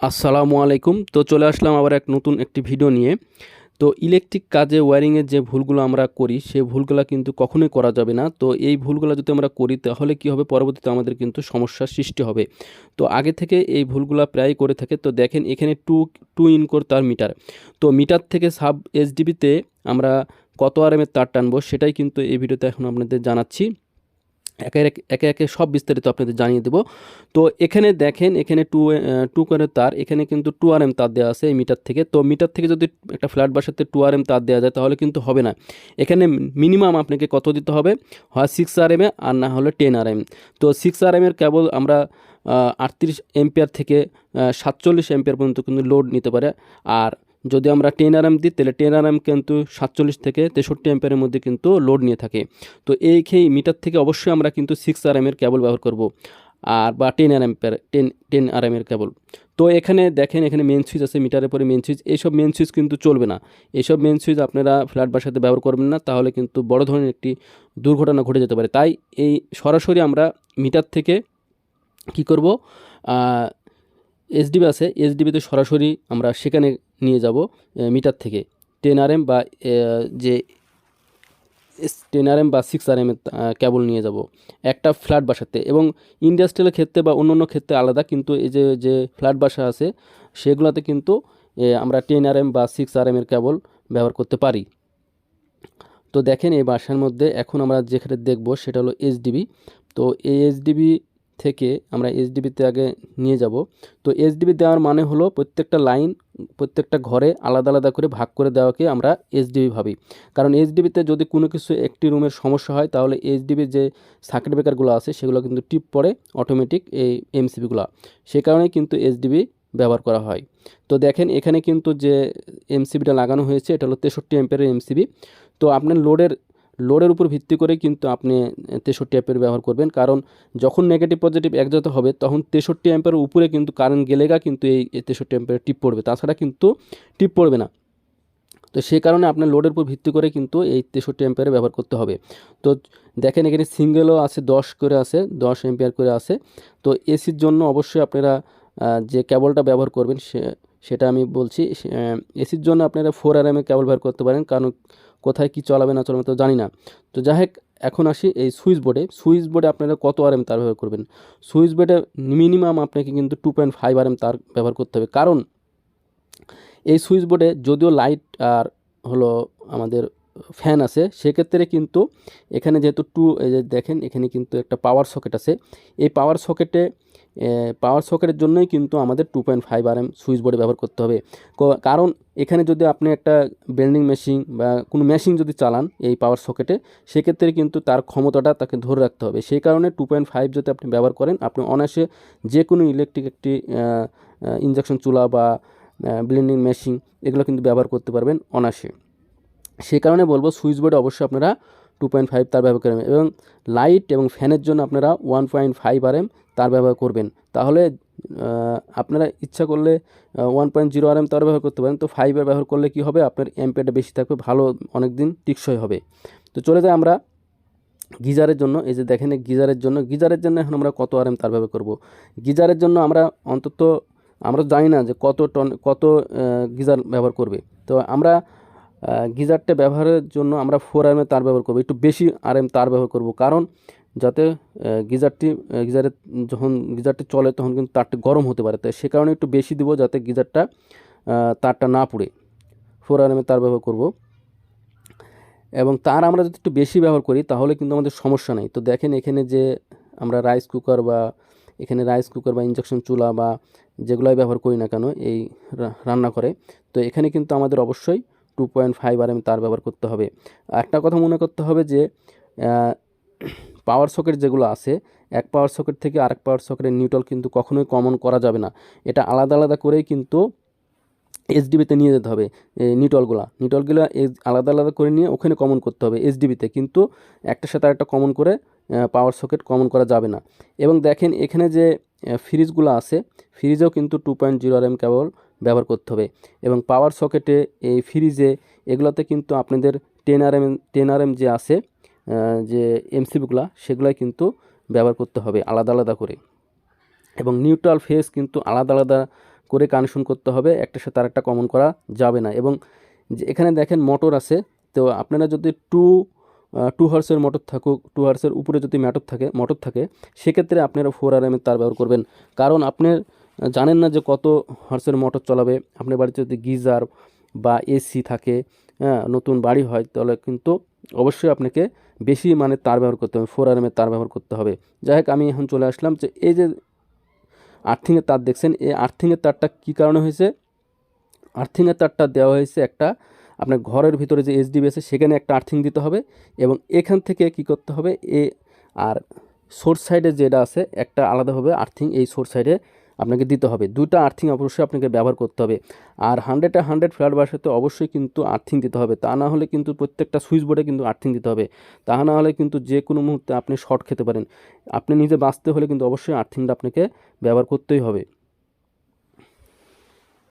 আসসালামু আলাইকুম। তো চলে আসলাম আবার এক নতুন একটি ভিডিও নিয়ে। তো ইলেকট্রিক কাজে ওয়্যারিংয়ের যে ভুলগুলো আমরা করি সেই ভুলগুলো কিন্তু কখনোই করা যাবে না। তো এই ভুলগুলো যদি আমরা করি, তাহলে কী হবে? পরবর্তীতে আমাদের কিন্তু সমস্যার সৃষ্টি হবে। তো আগে থেকে এই ভুলগুলো প্রায় করে থাকে। তো দেখেন, এখানে টু টু ইনকোর তার মিটার। তো মিটার থেকে সাব এসডিবিতে আমরা কত আরএমের তার টানবো, সেটাই কিন্তু এই ভিডিওতে এখন আপনাদের জানাচ্ছি। একে একে একে সব বিস্তারিত আপনাদের জানিয়ে দেবো। তো এখানে দেখেন, এখানে টু টু করে তার, এখানে কিন্তু টু আর এম তার দেওয়া আছে এই মিটার থেকে। তো মিটার থেকে যদি একটা ফ্ল্যাট বাসাতে টু আর এম তার দেওয়া যায়, তাহলে কিন্তু হবে না। এখানে মিনিমাম আপনাকে কত দিতে হবে? হয় সিক্স আর এম আর না হলে টেন আর এম তো সিক্স আর এমের কেবল আমরা আটত্রিশ এম্পিয়ার থেকে সাতচল্লিশ এম্পিয়ার পর্যন্ত কিন্তু লোড নিতে পারে। আর যদি আমরা টেন আর এম দিই, তাহলে টেন আর এম কিন্তু সাতচল্লিশ থেকে তেষট্টি অ্যাম্পিয়ারের মধ্যে কিন্তু লোড নিয়ে থাকে। তো এই খেয়ে মিটার থেকে অবশ্যই আমরা কিন্তু সিক্স আর এমের কেবল ব্যবহার করব। আর বা ten R ampere ten ten R এমের কেবল তো এখানে দেখেন, এখানে মেন সুইচ আছে মিটারের পরে মেন সুইচ এইসব মেন সুইচ কিন্তু চলবে না। এইসব মেন সুইচ আপনারা ফ্ল্যাট বাসাতে ব্যবহার করবেন না, তাহলে কিন্তু বড় ধরনের একটি দুর্ঘটনা ঘটে যেতে পারে। তাই এই সরাসরি আমরা মিটার থেকে কি করব? এসডিবি আছে। এসডিবিতে সরাসরি আমরা সেখানে নিয়ে যাব মিটার থেকে। টেন আর এম বা যে টেন আর এম বা সিক্স আর এম এর কেবল নিয়ে যাব। একটা ফ্ল্যাট বাসাতে। এবং ইন্ডাস্ট্রিয়ালের ক্ষেত্রে বা অন্য অন্য ক্ষেত্রে আলাদা, কিন্তু এই যে যে ফ্ল্যাট বাসা আছে, সেগুলোতে কিন্তু আমরা টেন আর এম বা সিক্স আর এম এর কেবল ব্যবহার করতে পারি। তো দেখেন, এই বাসার মধ্যে এখন আমরা যেখানে দেখব, সেটা হলো এইচডিবি তো এই এইচডিবি থেকে আমরা এইচডিবিতে আগে নিয়ে যাব। তো এইচডিবি দেওয়ার মানে হলো প্রত্যেকটা লাইন, প্রত্যেকটা ঘরে আলাদা আলাদা করে ভাগ করে দেওয়াকে আমরা এইচডিবি ভাবি। কারণ এইচডিবিতে যদি কোনো কিছু একটি রুমের সমস্যা হয়, তাহলে এইচডিবির যে সার্কিট ব্রেকারগুলো আছে, সেগুলো কিন্তু টিপ পড়ে অটোমেটিক এই এমসিবিগুলো সে কারণেই কিন্তু এইচডিবি ব্যবহার করা হয়। তো দেখেন এখানে কিন্তু যে এমসিবিটা লাগানো হয়েছে, এটা হলো তেষট্টি এম্পের এমসিবি তো আপনার লোডের লোডের উপর ভিত্তি করে কিন্তু আপনি তেষট্টি অ্যাম্পের ব্যবহার করবেন। কারণ যখন নেগেটিভ পজিটিভ একজাত হবে, তখন তেষট্টি অ্যাম্পের উপরে কিন্তু কারেন্ট গেলেগা কিন্তু এই তেষট্টি অ্যাম্পের টিপ পড়বে। তাছাড়া কিন্তু টিপ পড়বে না। তো সেই কারণে আপনার লোডের উপর ভিত্তি করে কিন্তু এই তেষট্টি অ্যাম্পিয়ারে ব্যবহার করতে হবে। তো দেখেন এখানে সিঙ্গেলও আছে, দশ করে আছে, দশ অ্যাম্পিয়ার করে আছে। তো এসির জন্য অবশ্যই আপনারা যে কেবলটা ব্যবহার করবেন সে, সেটা আমি বলছি এসির জন্য আপনারা ফোর আর এম কেবল ব্যবহার করতে পারেন। কারণ কোথায় কি চলাবে, না চলাবে তো জানি না। তো যাই হোক এখন আসি এই সুইচ বোর্ডে সুইচ বোর্ডে আপনারা কত আর এম তার ব্যবহার করবেন? সুইচ বোর্ডে মিনিমাম আপনাকে কিন্তু two point five R M তার ব্যবহার করতে হবে। কারণ, এই সুইচ বোর্ডে যদিও লাইট আর হলো আমাদের ফ্যান আছে, সেক্ষেত্রে কিন্তু এখানে যেহেতু টু দেখেন, এখানে কিন্তু একটা পাওয়ার সকেট আছে। এই পাওয়ার সকেটে পাওয়ার সকেটের জন্যই কিন্তু আমাদের two point five R M switch বোর্ডে ব্যবহার করতে হবে। কারণ এখানে যদি আপনি একটা বেল্ডিং মেশিন বা কোনো মেশিন যদি চালান এই পাওয়ার সকেটে সেক্ষেত্রে কিন্তু তার ক্ষমতাটা তাকে ধরে রাখতে হবে। সেই কারণে টু পয়েন্ট ফাইভ যদি আপনি ব্যবহার করেন, আপনি অনায়াসে যে কোনো ইলেকট্রিক একটি ইঞ্জেকশন চুলা বা ব্লেন্ডিং মেশিন এগুলো কিন্তু ব্যবহার করতে পারবেন অনায়াসে। সে কারণে বলব সুইচ বোর্ডে অবশ্যই আপনারা টু পয়েন্ট ফাইভ তার ব্যবহার করবেন এবং লাইট এবং ফ্যানের জন্য আপনারা one point five R M তার ব্যবহার করবেন। তাহলে আপনারা ইচ্ছা করলে one point zero R M তার ব্যবহার করতে পারেন। তো ফাইভের ব্যবহার করলে কী হবে? আপনার এমপিটা বেশি থাকবে, ভালো অনেক দিন টিকসই হবে। তো চলে যাই আমরা গিজারের জন্য। এই যে দেখেন গিজারের জন্য। গিজারের জন্য এখন আমরা কত আর এম তার ব্যবহার করব? গিজারের জন্য আমরা অন্তত, আমরা জানি না যে কত টন কত গিজার ব্যবহার করবে। তো আমরা গিজারটা ব্যবহারের জন্য আমরা ফোর আর এম তার ব্যবহার করব। একটু বেশি আর এম তার ব্যবহার করব। কারণ যাতে গিজারটি গিজারে যখন গিজারটি চলে তখন কিন্তু তারটা গরম হতে পারে। তাই সে কারণে একটু বেশি দিব যাতে গিজারটা তারটা না পুড়ে। ফোর আর এম তার ব্যবহার করব। এবং তার আমরা যদি একটু বেশি ব্যবহার করি, তাহলে কিন্তু আমাদের সমস্যা নেই। তো দেখেন এখানে যে আমরা রাইস কুকার বা, এখানে রাইস কুকার বা ইঞ্জেকশন চুলা বা যেগুলোই ব্যবহার করি না কেন, এই রান্না করে। তো এখানে কিন্তু আমাদের অবশ্যই two point five R M তার ব্যবহার করতে হবে। একটা কথা মনে করতে হবে যে পাওয়ার সকেট যেগুলো আছে, এক পাওয়ার সকেট থেকে আরেক পাওয়ার সকেটের নিউট্রাল কিন্তু কখনোই কমন করা যাবে না। এটা আলাদা আলাদা করেই কিন্তু এইচডিবিতে নিয়ে যেতে হবে নিউট্রালগুলো নিউট্রালগুলো আলাদা আলাদা করে নিয়ে ওখানে কমন করতে হবে এইচডিবিতে কিন্তু একটার সাথে আরেকটা কমন করে পাওয়ার সকেট কমন করা যাবে না। এবং দেখেন এখানে যে ফ্রিজগুলো আছে ফ্রিজেও কিন্তু two point zero R M কেবল ব্যবহার করতে হবে। এবং পাওয়ার সকেটে এই ফ্রিজে এগুলোতে কিন্তু আপনাদের ten R M ten R M যে আছে যে এমসিবিগুলো সেগুলাই কিন্তু ব্যবহার করতে হবে আলাদা আলাদা করে। এবং নিউট্রাল ফেস কিন্তু আলাদা আলাদা করে কানেকশন করতে হবে, একটার সাথে আরেকটা কমন করা যাবে না। এবং যে এখানে দেখেন মোটর আছে, তো আপনারা যদি টু টু হার্সের মোটর থাকুক টু হার্সের উপরে যদি ম্যাটর থাকে মোটর থাকে, সেক্ষেত্রে আপনারা ফোর আর এমের তার ব্যবহার করবেন। কারণ আপনি জানেন না যে কত হার্সের মোটর চালাবে? আপনার বাড়িতে যদি গিজার বা এসি থাকে হ্যাঁ নতুন বাড়ি হয়, তাহলে কিন্তু অবশ্যই আপনাকে বেশি মানে তার ব্যবহার করতে হবে ফোর আরএমের তার ব্যবহার করতে হবে। যাই হোক, আমি এখন চলে আসলাম যে এই যে আর্থিংয়ের তার দেখছেন, এই আর্থিংয়ের তারটা কী কারণে হয়েছে? আর্থিংয়ের তারটা দেওয়া হয়েছে একটা আপনার ঘরের ভিতরে যে এইচডিবি আছে, সেখানে একটা আর্থিং দিতে হবে এবং এখান থেকে কি করতে হবে? এ আর সোর্স সাইডে যেটা আছে, একটা আলাদাভাবে আর্থিং এই সোর্স সাইডে আপনাকে দিতে হবে। দুটা আর্থিং অবশ্যই আপনাকে ব্যবহার করতে হবে। আর হান্ড্রেডে হান্ড্রেড ফ্ল্যাট বাসাতে অবশ্যই কিন্তু আর্থিং দিতে হবে। তা না হলে কিন্তু প্রত্যেকটা সুইচ বোর্ডে কিন্তু আর্থিং দিতে হবে। তা না হলে কিন্তু যে কোনো মুহূর্তে আপনি শর্ট খেতে পারেন। আপনি নিজে বাঁচতে হলে কিন্তু অবশ্যই আর্থিংটা আপনাকে ব্যবহার করতেই হবে।